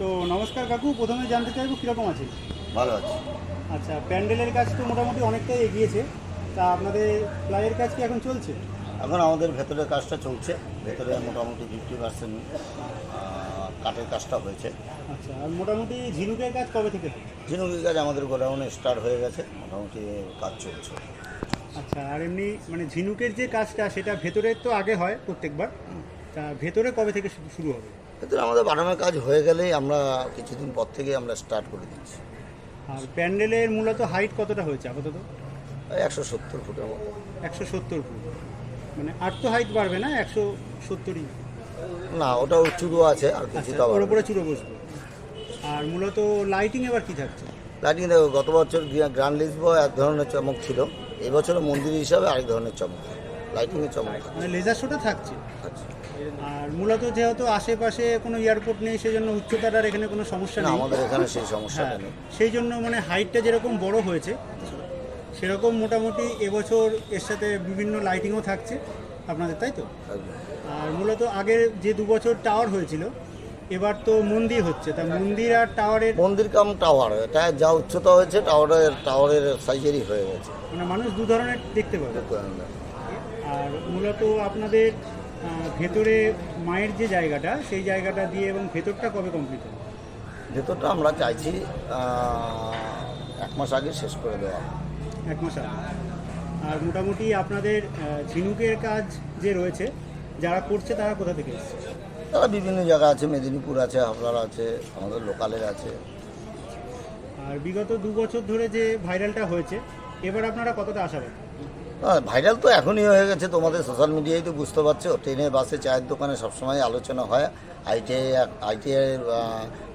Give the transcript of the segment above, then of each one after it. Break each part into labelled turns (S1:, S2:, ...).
S1: তো নমস্কার কাকু প্রথমে জানতে চাইব কীরকম আছে?
S2: ভালো আছে।
S1: আচ্ছা প্যান্ডেলের কাজ তো মোটামুটি অনেকটাই এগিয়েছে তা আপনাদের প্লাইয়ের কাজ কি এখন চলছে?
S2: এখন আমাদের ভেতরের কাজটা চলছে ভেতরে মোটামুটি ফিফটি পার্সেন্ট কাঠের কাজটা হয়েছে।
S1: আচ্ছা আর মোটামুটি ঝিনুকের কাজ কবে থেকে?
S2: ঝিনুকের কাজ আমাদের গোডাউনে স্টার্ট হয়ে গেছে মোটামুটি কাজ চলছে।
S1: আচ্ছা আর এমনি মানে ঝিনুকের যে কাজটা সেটা ভেতরে তো আগে হয় প্রত্যেকবার তা ভেতরে কবে থেকে শুরু হবে?
S2: ভেতরে আমাদের বানানোর কাজ হয়ে গেলেই আমরা কিছুদিন পর থেকে আমরা স্টার্ট করে দিচ্ছি।
S1: আর প্যান্ডেলের মূলত হাইট কতটা হয়েছে আপাতত?
S2: একশো সত্তর ফুটের মতো।
S1: একশো সত্তর ফুট। মানে আর তো হাইট বাড়বে না একশো সত্তরই?
S2: না ওটাও চুরো আছে আর
S1: কিছু
S2: কিছুটা
S1: ওর উপরে চুড়ো বসবে। আর মূলত লাইটিং এবার কি থাকছে?
S2: লাইটিং দেখো গত বছর গ্র্যান্ড লিসবো এক ধরনের চমক ছিল। এবছরও মন্দির হিসাবে আরেক ধরনের চমক। লাইটিংয়ের চমক।
S1: মানে লেজার শোটা থাকছে।
S2: আছে
S1: আর মূলত যেহেতু আশেপাশে কোনো এয়ারপোর্ট নেই সেই জন্য উচ্চতাটার এখানে কোনো সমস্যা নেই।
S2: আমাদের এখানে সেই সমস্যাটা
S1: হ্যাঁ
S2: নেই।
S1: সেই জন্য মানে হাইটটা যেরকম বড় হয়েছে সেরকম মোটামুটি এবছর এর সাথে বিভিন্ন লাইটিংও থাকছে আপনাদের তাই তো? আর মূলত আগের যে দু বছর টাওয়ার হয়েছিল এবার তো মন্দির হচ্ছে। তা মন্দির আর টাওয়ারের
S2: মন্দির কাম টাওয়ার এটা যা উচ্চতা হয়েছে টাওয়ারের টাওয়ারের সাইজেরই হয়ে গেছে।
S1: মানে মানুষ দু ধরনের দেখতে পাবে। আর মূলত আপনাদের ভেতরে মায়ের যে জায়গাটা সেই জায়গাটা দিয়ে এবং ভেতরটা কবে কমপ্লিট হবে?
S2: ভেতরটা আমরা চাইছি এক মাস আগে শেষ করে দেওয়া।
S1: এক মাস আগে। আর মোটামুটি আপনাদের ঝিনুকের কাজ যে রয়েছে যারা করছে তারা কোথা থেকে এসছে?
S2: তারা বিভিন্ন জায়গা আছে মেদিনীপুর আছে হাবড়ার আছে আমাদের লোকালের আছে।
S1: আর বিগত দু বছর ধরে যে ভাইরালটা হয়েছে এবার আপনারা কতটা আশাবাদী?
S2: ভাইরাল তো এখনই হয়ে গেছে, তোমাদের সোশ্যাল মিডিয়ায় তো বুঝতে পারছ। ট্রেনে, বাসে, চায়ের দোকানে সবসময় আলোচনা হয়। আইটিআই আইটিআই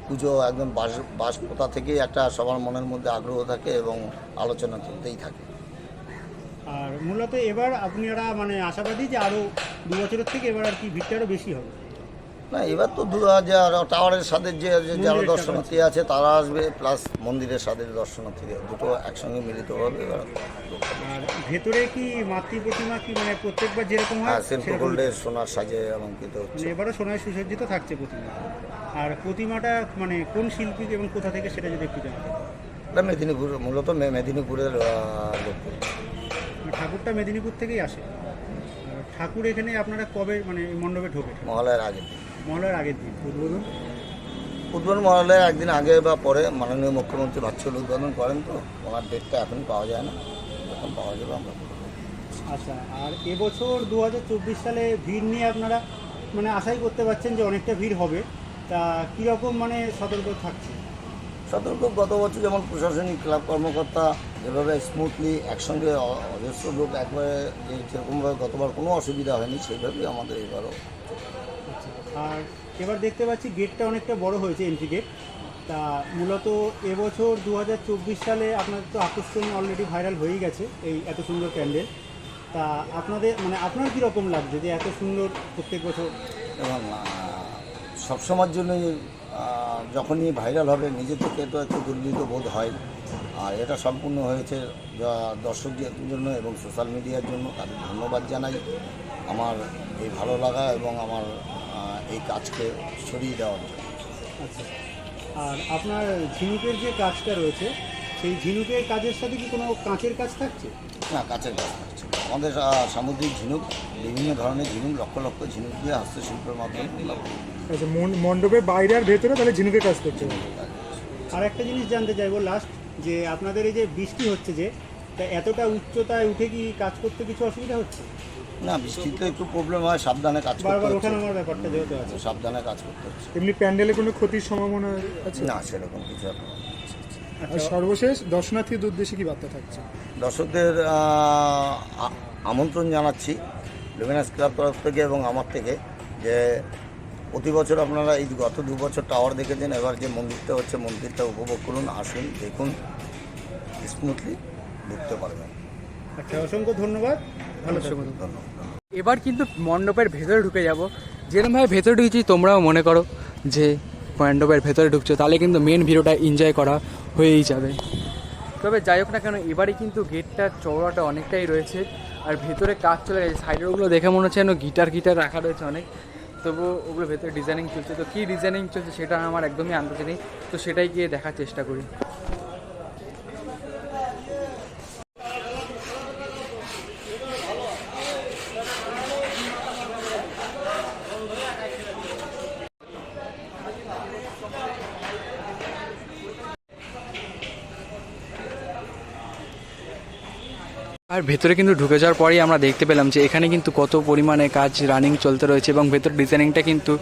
S2: পুজো একদম বাস বাস পোতা থেকেই একটা সবার মনের মধ্যে আগ্রহ থাকে এবং আলোচনা চলতেই থাকে।
S1: আর মূলত এবার আপনারা মানে আশাবাদী যে আরও দু বছরের থেকে এবার আর কি ভিড়টা আরও বেশি হবে।
S2: না এবার তো দু হাজার টাওয়ারের সাথে যে যারা দর্শনার্থী আছে। তারা আসবে প্লাস মন্দিরের সাথে দর্শনার্থী দুটো একসঙ্গে মিলিত হবে এবার
S1: আর ভেতরে কি মাতৃ প্রতিমা কি মানে প্রত্যেকবার যেরকম হয়
S2: হ্যাঁ শিল্প
S1: সেরকম
S2: গোল্ডের সোনার সাজে অলঙ্কিত হচ্ছে।
S1: মানে এবারও সোনায় সুসজ্জিত থাকছে প্রতিমা। আর প্রতিমাটা মানে কোন শিল্পী এবং কোথা থেকে সেটা যদি একটু জানাতে
S2: এটা মেদিনীপুর মূলত মেদিনীপুরের লোক।
S1: মানে ঠাকুরটা মেদিনীপুর থেকেই আসে। ঠাকুর এখানে আপনারা কবে মানে মণ্ডপে ঢোকে?
S2: মহালয়ের আগে।
S1: মহলার আগের দিন উদ্বোধন?
S2: উদ্বোধন মহালয়ের একদিন আগে বা পরে মাননীয় মুখ্যমন্ত্রী ভার্চুয়াল উদ্বোধন করেন তো ওনার ডেটটা এখন পাওয়া যায় না এখন পাওয়া যাবে আমরা
S1: আচ্ছা আর এবছর দু হাজার চব্বিশ সালে ভিড় নিয়ে আপনারা মানে আশাই করতে পারছেন যে অনেকটা ভিড় হবে তা কীরকম মানে সতর্ক থাকছে?
S2: সতর্ক গত বছর যেমন প্রশাসনিক ক্লাব কর্মকর্তা যেভাবে স্মুথলি একসঙ্গে অজস্র লোক একবারে যে যেরকমভাবে গতবার কোনো অসুবিধা হয়নি সেইভাবেই আমাদের এবারও
S1: আর এবার দেখতে পাচ্ছি গেটটা অনেকটা বড় হয়েছে এন্ট্রি গেট তা মূলত এবছর দু হাজার চব্বিশ সালে আপনাদের তো আকর্ষণীয় অলরেডি ভাইরাল হয়েই গেছে এই এত সুন্দর প্যান্ডেল। তা আপনাদের মানে আপনার কীরকম লাগছে যে এত সুন্দর প্রত্যেক বছর?
S2: এবং সবসময়ের জন্যই যখনই ভাইরাল হবে, নিজে থেকে তো একটু দুর্নীত বোধ হয়। আর এটা সম্পূর্ণ হয়েছে দর্শকদের জন্য এবং সোশ্যাল মিডিয়ার জন্য। তাদের ধন্যবাদ জানাই। আমার এই ভালো লাগা এবং আমার এই কাজকে ছড়িয়ে দেওয়ার জন্য।
S1: আচ্ছা। আর আপনার ঝিনুকের যে কাজটা রয়েছে সেই ঝিনুকের কাজের সাথে কি কোনো কাঁচের কাজ থাকছে?
S2: না কাঁচের কাজ থাকছে আমাদের সামুদ্রিক ঝিনুক বিভিন্ন ধরনের ঝিনুক লক্ষ লক্ষ ঝিনুক দিয়ে হস্তশিল্পের মাধ্যমে
S3: আচ্ছা মণ্ডপের বাইরে আর ভেতরে তাহলে ঝিনুকের কাজ হবে।
S1: আর একটা জিনিস জানতে চাইব লাস্ট যে আপনাদের এই যে বৃষ্টি হচ্ছে যে তা এতটা উচ্চতায় উঠে কি কাজ করতে কিছু অসুবিধা হচ্ছে?
S2: না বৃষ্টিতে একটু প্রবলেম হয় সাবধানে কাজ করতে
S1: বারবার
S2: হচ্ছে।
S1: ওঠানামার ব্যাপারটা যেহেতু আছে।
S2: সাবধানে কাজ করতে হচ্ছে।
S3: এমনি প্যান্ডেলে কোনো ক্ষতির সম্ভাবনা আছে?
S2: না সেরকম কিছু এখন
S3: আর সর্বশেষ দর্শনার্থীদের উদ্দেশ্যে কি বার্তা থাকছে?
S2: দর্শকদের আমন্ত্রণ জানাচ্ছি লুমিনাস ক্লাব তরফ থেকে এবং আমার থেকে যে প্রতি বছর আপনারা এই গত দু বছর টাওয়ার দেখেছেন এবার যে মন্দিরটা হচ্ছে মন্দিরটা উপভোগ করুন আসুন দেখুন স্মুথলি ঢুকতে পারবেন
S1: আচ্ছা অসংখ্য ধন্যবাদ। ভালো
S2: ধন্যবাদ।
S4: এবার কিন্তু মণ্ডপের ভেতরে ঢুকে যাব। যেরকমভাবে ভেতরে ঢুকেছি তোমরাও মনে করো যে মণ্ডপের ভেতরে ঢুকছো তাহলে কিন্তু মেন ভিডিওটা এনজয় করা হয়েই যাবে। তবে যাই হোক না কেন এবারে কিন্তু গেটটার চওড়াটা অনেকটাই রয়েছে আর ভেতরে কাজ চলে গেছে। সাইডের ওগুলো দেখে মনে হচ্ছে যেন গিটার গিটার রাখা রয়েছে অনেক তবুও ওগুলো ভেতরে ডিজাইনিং চলছে। তো কী ডিজাইনিং চলছে সেটা আমার একদমই আন্দাজ নেই। তো সেটাই গিয়ে দেখার চেষ্টা করি। আর ভেতরে কিন্তু ঢুকে যাওয়ার পরেই আমরা দেখতে পেলাম যে এখানে কিন্তু কত পরিমাণে কাজ রানিং চলতে রয়েছে এবং ভেতর ডিজাইনিংটা কিন্তু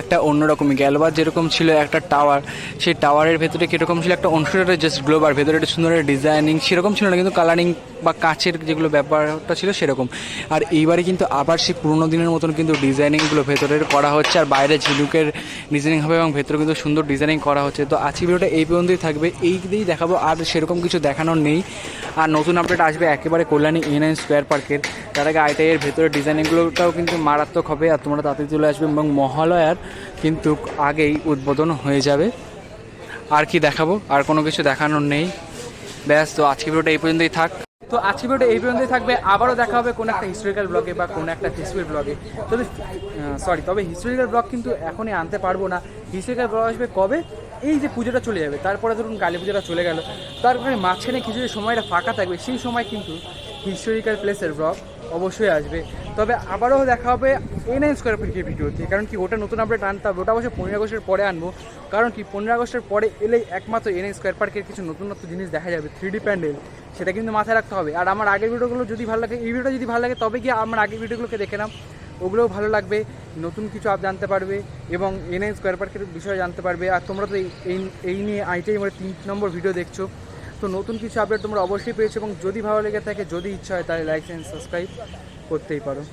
S4: একটা অন্যরকমই। গ্যালবার যেরকম ছিল একটা টাওয়ার সেই টাওয়ারের ভেতরে কীরকম ছিল একটা অনুসারে জাস্ট গ্লোবার ভেতরে একটা সুন্দর ডিজাইনিং সেরকম ছিল না, কিন্তু কালারিং বা কাঁচের যেগুলো ব্যাপারটা ছিল সেরকম। আর এইবারে কিন্তু আবার সেই পুরোনো দিনের মতন কিন্তু ডিজাইনিংগুলো ভেতরের করা হচ্ছে, আর বাইরে ঝিনুকের ডিজাইনিং হবে এবং ভেতরে কিন্তু সুন্দর ডিজাইনিং করা হচ্ছে। তো আজকে ভিডিওটা এই পর্যন্তই থাকবে, এই দিয়েই দেখাবো, আর সেরকম কিছু দেখানোর নেই। আর নতুন আপডেট আসবে একেবারে কল্যাণী এন আইন স্কোয়ার পার্কের। তার আগে আইটাইয়ের ভেতরে ডিজাইনিংগুলোটাও কিন্তু মারাত্মক হবে আর তোমরা তাড়াতাড়ি চলে আসবে এবং মহালয়ার কিন্তু আগেই উদ্বোধন হয়ে যাবে। আর কি দেখাবো? আর কোনো কিছু দেখানোর নেই। ব্যাস, তো আজকে ভিডিওটা এই পর্যন্তই থাক। তো আজকে ভিডিওটা এই পর্যন্তই থাকবে। আবারও দেখা হবে কোনো একটা হিস্টোরিক্যাল ব্লগে বা কোনো একটা ফেস্টিভ্যাল ব্লগে তবে সরি তবে হিস্টোরিক্যাল ব্লগ কিন্তু এখনই আনতে পারব না। হিস্টোরিক্যাল ব্লগ আসবে কবে? এই যে পুজোটা চলে যাবে, তারপরে ধরুন কালী পুজোটা চলে গেল তারপরে মাঝখানে কিছু যে সময়টা ফাঁকা থাকবে, সেই সময় কিন্তু হিস্টোরিক্যাল প্লেসের ব্লগ অবশ্যই আসবে। তবে আবারও দেখা হবে এন আইন স্কোয়ার ফিটের ভিডিওতে কারণ কি ওটা নতুন আপডেট আনতে হবে, ওটা অবশ্যই পনেরো আগস্টের পরে আনব, কারণ কি পনেরো আগস্টের পরে এলেই একমাত্র এন আইন স্কোয়ার পার্কের কিছু নতুন নতুন জিনিস দেখা যাবে থ্রি ডি প্যান্ডেল, সেটা কিন্তু মাথায় রাখতে হবে। আর আমার আগের ভিডিওগুলো যদি ভালো লাগে, এই ভিডিওটা যদি ভালো লাগে, তবে গিয়ে আমার আগের ভিডিওগুলোকে দেখে নাও। ওগুলোও ভালো লাগবে, নতুন কিছু আপ জানতে পারবে এবং এন আইন স্কোয়ার পার্কের বিষয়ে জানতে পারবে। আর তোমরা তো এই- এই নিয়ে আইটাই মানে তিন নম্বর ভিডিও দেখছ। তো নতুন কিছু আপডেট তোমরা অবশ্যই পেয়েছ এবং যদি ভালো লেগে থাকে, যদি ইচ্ছা হয় তাহলে লাইক অ্যান্ড সাবস্ক্রাইব করতেই পারো।